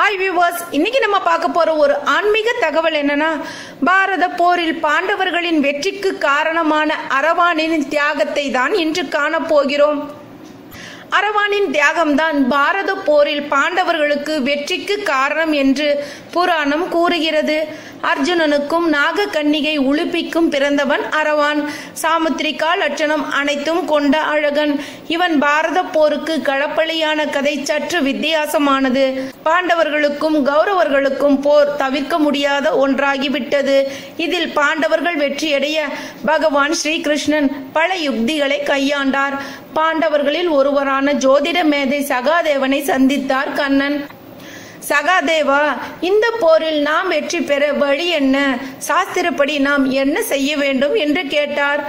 Hi viewers இன்னைக்கு நம்ம பார்க்க போற ஒரு ஆன்மீக தகவல் என்னன்னா பாரத போரில் பாண்டவர்களின் வெற்றிக்கு காரணமான அரவானின் தியாகத்தை தான் இன்று காண போகிறோம். அரவானின் தியாகம்தான் பாரத போரில் பாண்டவர்களுக்கு வெற்றிக்கு காரணம் என்று புராணம் கூறுகிறது. அர்ஜுனனுக்கும் நாக கன்னிகை உழுப்பிக்கும் பிறந்தவன் அரவான் சாமுத்திரிகா லட்சணம் அனைத்தும் கொண்ட அழகன். இவன் பாரத போருக்கு களப்பலியான கதை சற்று வித்தியாசமானது. பாண்டவர்களுக்கும் கௌரவர்களுக்கும் போர் தவிர்க்க முடியாத ஒன்றாகிவிட்டது. இதில் பாண்டவர்கள் வெற்றியடைய பகவான் ஸ்ரீகிருஷ்ணன் பல யுக்திகளை கையாண்டார். பாண்டவர்களில் ஒருவரான ஜோதிட மேதை சகாதேவனை சந்தித்தார் கண்ணன். சகாதேவா இந்த போரில் நாம் வெற்றி பெற வழி என்ன? சாஸ்திரப்படி நாம் என்ன செய்ய வேண்டும் என்று கேட்டார்.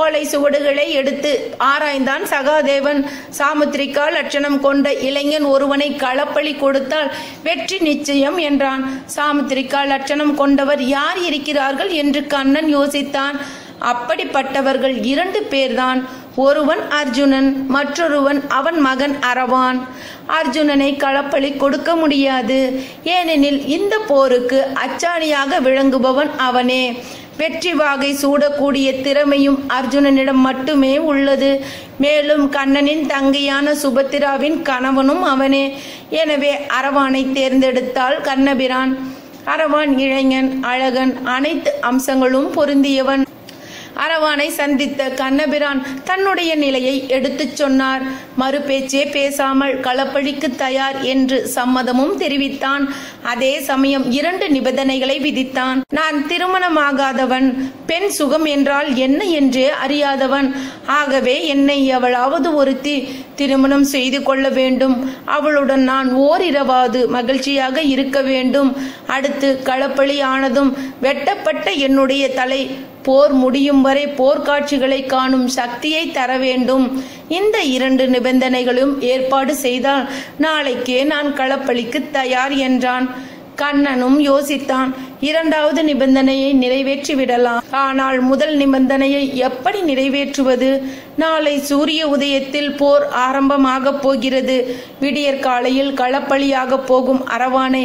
ஓலை சுவடுகளை எடுத்து ஆராய்ந்தான் சகாதேவன். சாமுத்திரிகா லட்சணம் கொண்ட இளைஞன் ஒருவனை களப்பலி கொடுத்தால் வெற்றி நிச்சயம் என்றான். சாமுத்திரிகா லட்சணம் கொண்டவர் யார் இருக்கிறார்கள் என்று கண்ணன் யோசித்தான். அப்படிப்பட்டவர்கள் இரண்டு பேர்தான். ஒருவன் அர்ஜுனன் மற்றொருவன் அவன் மகன் அரவான் அர்ஜுனனை களப்பலி கொடுக்க முடியாது. ஏனெனில் இந்த போருக்கு அச்சாணியாக விளங்குபவன் அவனே. வெற்றி வாகை சூடக்கூடிய திறமையும் அர்ஜுனனிடம் மட்டுமே உள்ளது. மேலும் கண்ணனின் தங்கையான சுபத்திராவின் கணவனும் அவனே. எனவே அரவானை தேர்ந்தெடுத்தால் கண்ணபிரான். அரவான் இளைஞன் அழகன் அனைத்து அம்சங்களும் பொருந்தியவன். அரவானை சந்தித்த கண்ணபிரான் தன்னுடைய நிலையை எடுத்துச் சொன்னார். மறுபேச்சே பேசாமல் களப்பழிக்கு தயார் என்று சம்மதமும் தெரிவித்தான். அதே சமயம் இரண்டு நிபந்தனைகளை விதித்தான். நான் திருமணமாகாதவன் பெண் சுகம் என்றால் என்ன என்றே அறியாதவன். ஆகவே என்னை எவளாவது ஒருத்தி திருமணம் செய்து கொள்ள வேண்டும். அவளுடன் நான் ஓரிரவாது மகிழ்ச்சியாக இருக்க வேண்டும். அடுத்து களப்பழி ஆனதும் வெட்டப்பட்ட என்னுடைய தலை போர் முடியும் வரை போர்க்காட்சிகளை காணும் சக்தியை தர வேண்டும். இந்த இரண்டு நிபந்தனைகளும் ஏற்பாடு செய்தால் நாளைக்கே நான் களப்பலிக்கு தயார் என்றான். கண்ணனும் யோசித்தான். இரண்டாவது நிபந்தனையை நிறைவேற்றி விடலாம் ஆனால் முதல் நிபந்தனையை எப்படி நிறைவேற்றுவது? நாளை சூரிய உதயத்தில் போர் ஆரம்பமாக போகிறது. விடியற் காலையில் களப்பலியாக போகும் அரவானை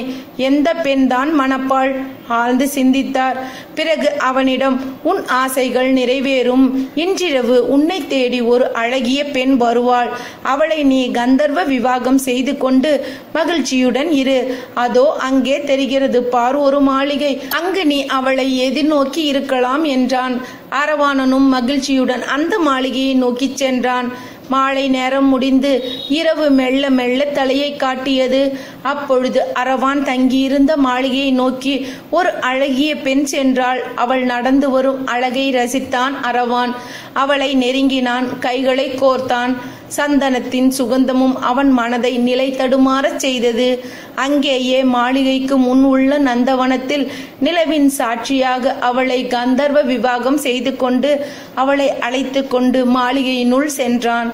எந்த பெண்தான் மணப்பாள் ஆழ்ந்து சிந்தித்தார்? பிறகு அவனிடம் உன் ஆசைகள் நிறைவேறும். இன்றிரவு உன்னை தேடி ஒரு அழகிய பெண் வருவாள். அவளை நீ கந்தர்வ விவாகம் செய்து கொண்டு மகிழ்ச்சியுடன் இரு. அதோ அங்கே தெரிகிறது பார் ஒரு மாளிகை அங்கு நீ அவளை எதிர்நோக்கி இருக்கலாம் என்றான். அரவாணனும் மகிழ்ச்சியுடன் அந்த மாளிகையை நோக்கி சென்றான். மாலை நேரம் முடிந்து இரவு மெல்ல மெல்ல தலையை காட்டியது. அப்பொழுது அரவான் தங்கியிருந்த மாளிகையை நோக்கி ஒரு அழகிய பெண் சென்றாள். அவள் நடந்து வரும் அழகை ரசித்தான் அரவான். அவளை நெருங்கினான் கைகளை கோர்த்தான். சந்தனத்தின் சுகந்தமும் அவன் மனதை நிலை தடுமாறச் செய்தது. அங்கேயே மாளிகைக்கு முன் உள்ள நந்தவனத்தில் நிலவின் சாட்சியாக அவளை கந்தர்வ விவாகம் செய்து கொண்டு அவளை அழைத்து கொண்டு மாளிகையினுள் சென்றான்.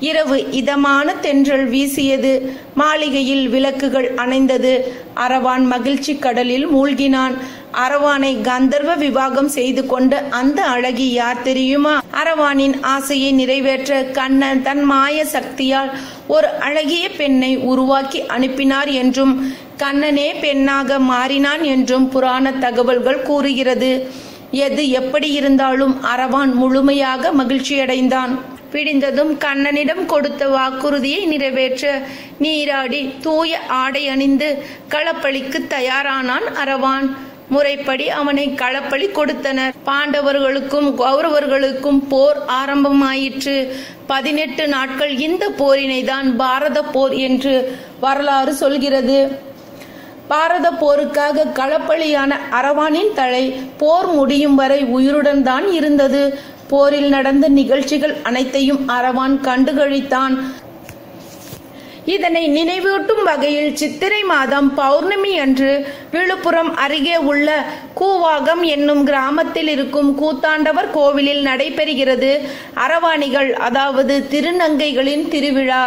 இரவு இதமான தென்றல் வீசியது. மாளிகையில் விளக்குகள் அணைந்தது. அரவான் மகிழ்ச்சி கடலில் மூழ்கினான். அரவானை கந்தர்வ விவாகம் செய்து கொண்ட அந்த அழகி யார் தெரியுமா? அரவானின் ஆசையை நிறைவேற்ற கண்ணன் தன் மாய சக்தியால் ஒரு அழகிய பெண்ணை உருவாக்கி அனுப்பினார் என்றும் கண்ணனே பெண்ணாக மாறினான் என்றும் புராண தகவல்கள் கூறுகிறது. எது எப்படி இருந்தாலும் அரவான் முழுமையாக மகிழ்ச்சியடைந்தான். பிடிந்ததும் கண்ணனிடம் கொடுத்த வாக்குறுதியை நிறைவேற்ற நீராடி தூய ஆடை அணிந்து களப்பலிக்கு தயாரானான் அரவான். முறைப்படி அவனை களப்பலி கொடுத்தனர். பாண்டவர்களுக்கும் கௌரவர்களுக்கும் போர் ஆரம்பமாயிற்று. பதினெட்டு நாட்கள் இந்த போரினை தான் பாரத போர் என்று வரலாறு சொல்கிறது. பாரத போருக்காக களப்பலியான அரவானின் தலை போர் முடியும் வரை உயிருடன் தான் இருந்தது. போரில் நடந்த நிகழ்ச்சிகள் அனைத்தையும் அரவான் கண்டுகழித்தான் இதனை நினைவூட்டும் வகையில் சித்திரை மாதம் பௌர்ணமி அன்று விழுப்புரம் அருகே உள்ள கூவாகம் என்னும் கிராமத்தில் இருக்கும் கூத்தாண்டவர் கோவிலில் நடைபெறுகிறது அரவாணிகள் அதாவது திருநங்கைகளின் திருவிழா.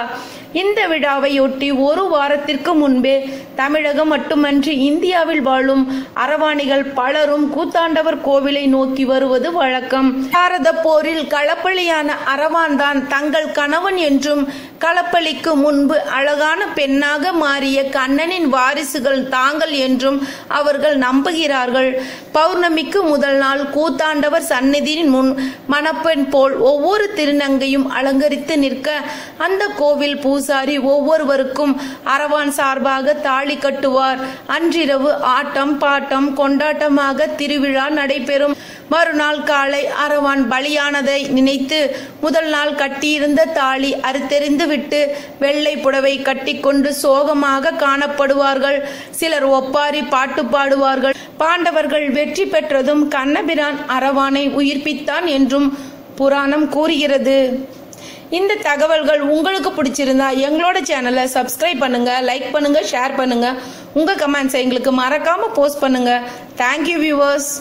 இந்த விழாவையொட்டி ஒரு வாரத்திற்கு முன்பே தமிழகம் மட்டுமன்றி இந்தியாவில் வாழும் அரவாணிகள் பலரும் கூத்தாண்டவர் கோவிலை நோக்கி வருவது வழக்கம். பாரத போரில் களப்பலியான அரவான் தான் தங்கள் கணவன் என்றும் களப்பலிக்கு முன்பு அழகான பெண்ணாக மாறிய கண்ணனின் வாரிசுகள் தாங்கள் என்றும் அவர்கள் நம்புகிறார்கள். பௌர்ணமிக்கு முதல் நாள் கூத்தாண்டவர் சந்நிதியின் முன் மணப்பெண் போல் ஒவ்வொரு திருநங்கையும் அலங்கரித்து நிற்க அந்த கோவில் பூசாரி ஒவ்வொருவருக்கும் அரவான் சார்பாக தாலி கட்டுவார். அன்றிரவு ஆட்டம் பாட்டம் கொண்டாட்டமாக திருவிழா நடைபெறும். மறுநாள் காலை அரவான் பலியானதை நினைத்து முதல் நாள் கட்டியிருந்த தாலி அறுத்தெறிந்து விட்டு வெள்ளை புடவை கட்டிக்கொண்டு சோகமாக காணப்படுவார்கள். சிலர் ஒப்பாரி பாட்டு பாடுவார்கள். பாண்டவர்கள் வெற்றி பெற்றதும் கண்ணபிரான் அரவானை உயிர்ப்பித்தான் என்றும் புராணம் கூறுகிறது. இந்த தகவல்கள் உங்களுக்கு பிடிச்சிருந்தா எங்களோட சேனலை சப்ஸ்கிரைப் பண்ணுங்க லைக் பண்ணுங்க ஷேர் பண்ணுங்க. உங்க கமெண்ட்ஸை எங்களுக்கு மறக்காம போஸ்ட் பண்ணுங்க. Thank you viewers